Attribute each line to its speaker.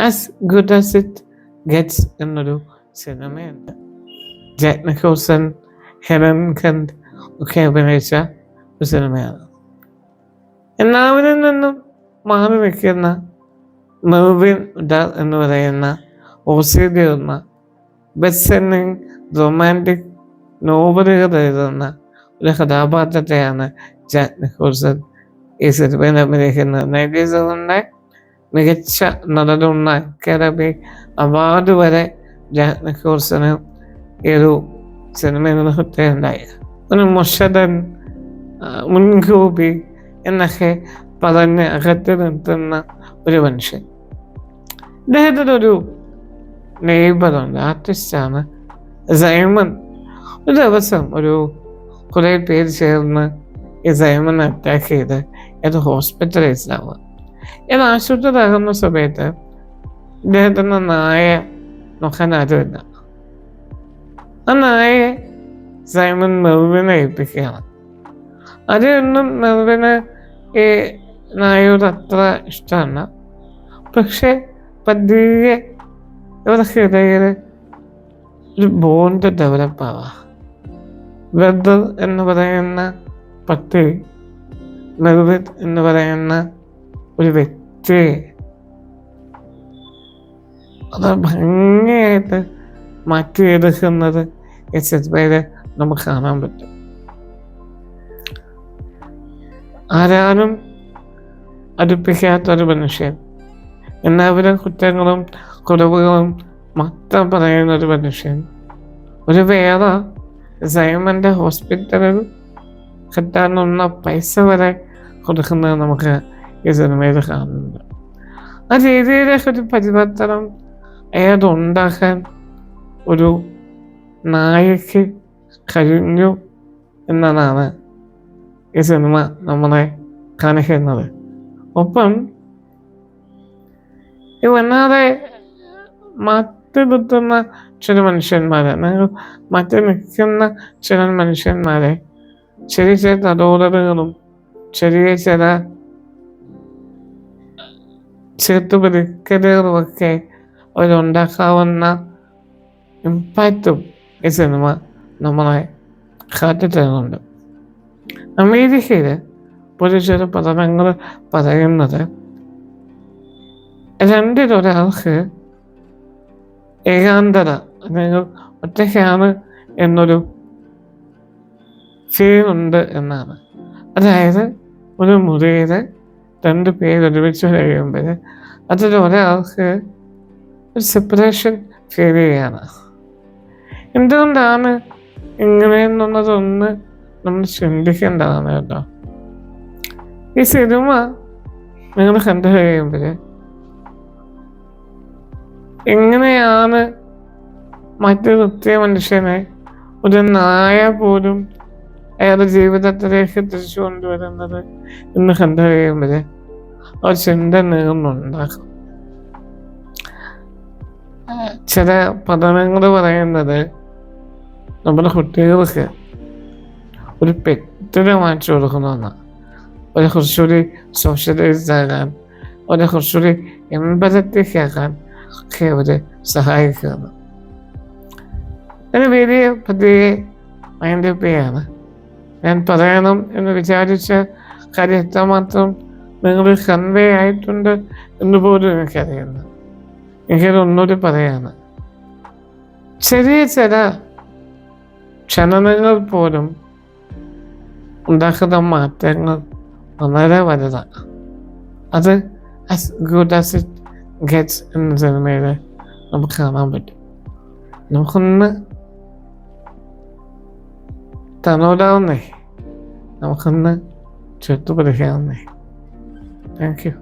Speaker 1: As good as it gets എന്നൊരു സിനിമയുണ്ട് Jack Nicholson Helen Hunt ഒക്കെ അഭിനയിച്ച ഒരു സിനിമയാണ് എല്ലാവരിൽ നിന്നും മാറി നിൽക്കുന്ന മെർവിൻ ഡാ എന്ന് പറയുന്ന ഓസ്ട്രേലിയ എഴുതുന്ന ബെസ്റ്റ് സെല്ലിംഗ് റൊമാന്റിക് നോവലുകൾ എഴുതുന്ന ഒരു കഥാപാത്രത്തെയാണ് ജാക്ക് ഈ സിനിമയിൽ അഭിനയിക്കുന്നത്. നയന്റീൻ സെവനിലെ മികച്ച നടനുള്ള അക്കാദമി അവാർഡ് വരെ ജാക്ക് ഈ ഒരു സിനിമ കിട്ടുകയുണ്ടായി ഒരു മുഷദൻ മുൻകൂപി എന്നൊക്കെ പറഞ്ഞ് അകത്ത് നിർത്തുന്ന ഒരു മനുഷ്യൻ. ഇദ്ദേഹത്തിനൊരു നെയ്ബറുണ്ട് ആർട്ടിസ്റ്റാണ് സൈമൺ. ഒരു ദിവസം ഒരു കുറേ പേര് ചേർന്ന് ഈ സൈമൺ അറ്റാക്ക് ചെയ്ത് ഏത് ഹോസ്പിറ്റലൈസ്ഡ് ആവുക. ഇത് തകർന്ന സമയത്ത് ഇദ്ദേഹത്തിന്റെ നായ നോക്കാൻ ആരുമില്ല. ആ നായെ സൈമൺ മെർവിനെ ഏൽപ്പിക്കുകയാണ്. അതിനൊന്നും മെർവിന് ഈ നായോട് അത്ര ഇഷ്ടമല്ല. പക്ഷെ പതിയെ ഇവർക്ക് ഇടയിൽ ഒരു ബോണ്ട് ഡെവലപ്പ് ആവാം. വെദർ എന്ന് പറയുന്ന പട്ടി മെർവിൻ എന്ന് പറയുന്ന ഒരു വ്യക്തിയെ അത് ഭംഗിയായിട്ട് മാറ്റിയെടുക്കുന്നത് സിനിമയിൽ നമുക്ക് കാണാൻ പറ്റും. ആരാനും അടുപ്പിക്കാത്തൊരു മനുഷ്യൻ. എല്ലാവരും കുറ്റങ്ങളും കുറവുകളും മൊത്തം പറയുന്ന ഒരു മനുഷ്യൻ. ഒരു വേറെ സൈമന്റെ ഹോസ്പിറ്റലിൽ കിട്ടാനുള്ള പൈസ വരെ കൊടുക്കുന്നത് നമുക്ക് സിനിമയിൽ കാണുന്നത് ആ രീതിയിലേക്ക് ഒരു പരിവർത്തനം ഏതുണ്ടാക്കാൻ ഒരു നായക്ക് കഴിഞ്ഞു എന്നതാണ് ഈ സിനിമ നമ്മളെ കാണിക്കുന്നത് ഒപ്പം ഈ വല്ലാതെ മറ്റ് നിർത്തുന്ന ചില മനുഷ്യന്മാരെ മറ്റ് നിൽക്കുന്ന ചില മനുഷ്യന്മാരെ ചെറിയ ചെറിയ തടോടലുകളും ചെറിയ ചില ചേർത്തുപിടിക്കലുകളുമൊക്കെ അവരുണ്ടാക്കാവുന്ന ഇമ്പാക്റ്റും ഈ സിനിമ നമ്മളെ കാട്ടിത്തരുന്നുണ്ട്. അമേരിക്കയിൽ ഒരു ചില പഠനങ്ങൾ പറയുന്നത് രണ്ടിലൊരാൾക്ക് ഏകാന്തത അല്ലെങ്കിൽ ഒറ്റയ്ക്കാണ് എന്നൊരു ഫീൽ ഉണ്ട് എന്നാണ്. അതായത് ഒരു മുറിയിൽ രണ്ട് പേര് ഒരുമിച്ച് കഴിയുമ്പോൾ അതിൽ ഒരാൾക്ക് ഒരു സെപ്പറേഷൻ ഫീൽ ചെയ്യാണ് എന്തുകൊണ്ടാണ് ഇങ്ങനെയെന്നുള്ളതൊന്ന് നമ്മൾ ചിന്തിക്കേണ്ടതാണ് കേട്ടോ. ഈ സിനിമ നിങ്ങൾ കണ്ടു കഴിയുമ്പോൾ എങ്ങനെയാണ് മറ്റൊരു ഒത്തിരി മനുഷ്യനെ ഒരു നായ പോലും അയാളുടെ ജീവിതത്തിലേക്ക് തിരിച്ചു കൊണ്ടുവരുന്നത് എന്ന് കണ്ടറിയുമ്പോൾ ഒരു ചിന്ത നീർന്നുണ്ടാക്കും ചില പഠനങ്ങൾ പറയുന്നത് നമ്മുടെ കുട്ടികൾക്ക് ഒരു പെറ്റിനെ വാങ്ങിച്ചു കൊടുക്കണമെന്നാണ് അവരെ കുറച്ചുകൂടി സോഷ്യലൈസ്ഡ് ആകാൻ അവരെ കുറച്ചുകൂടി എമ്പലറ്റിക് ആകാൻ ഒക്കെ അവരെ സഹായിക്കുന്നു ഒരു വലിയ പതിയെ മൈൻഡ് ചെയ്യാണ്. ഞാൻ പറയണം എന്ന് വിചാരിച്ച കാര്യം എത്രമാത്രം നിങ്ങൾ കൺവേ ആയിട്ടുണ്ട് എന്ന് പോലും എനിക്കറിയുന്നു എനിക്കത് ഒന്നുകൂടി പറയാണ്. ചെറിയ ചില ക്ഷണനങ്ങൾ പോലും ഉണ്ടാക്കുന്ന മാറ്റങ്ങൾ വളരെ വലുതാണ്. അത് as good as it gets എന്ന സിനിമയിൽ നമുക്ക് കാണാൻ പറ്റും. നമുക്കൊന്ന് തന്നോടാവുന്നേ നമുക്കൊന്ന് ചെത്തുപിടിക്കാവുന്നേ താങ്ക് യു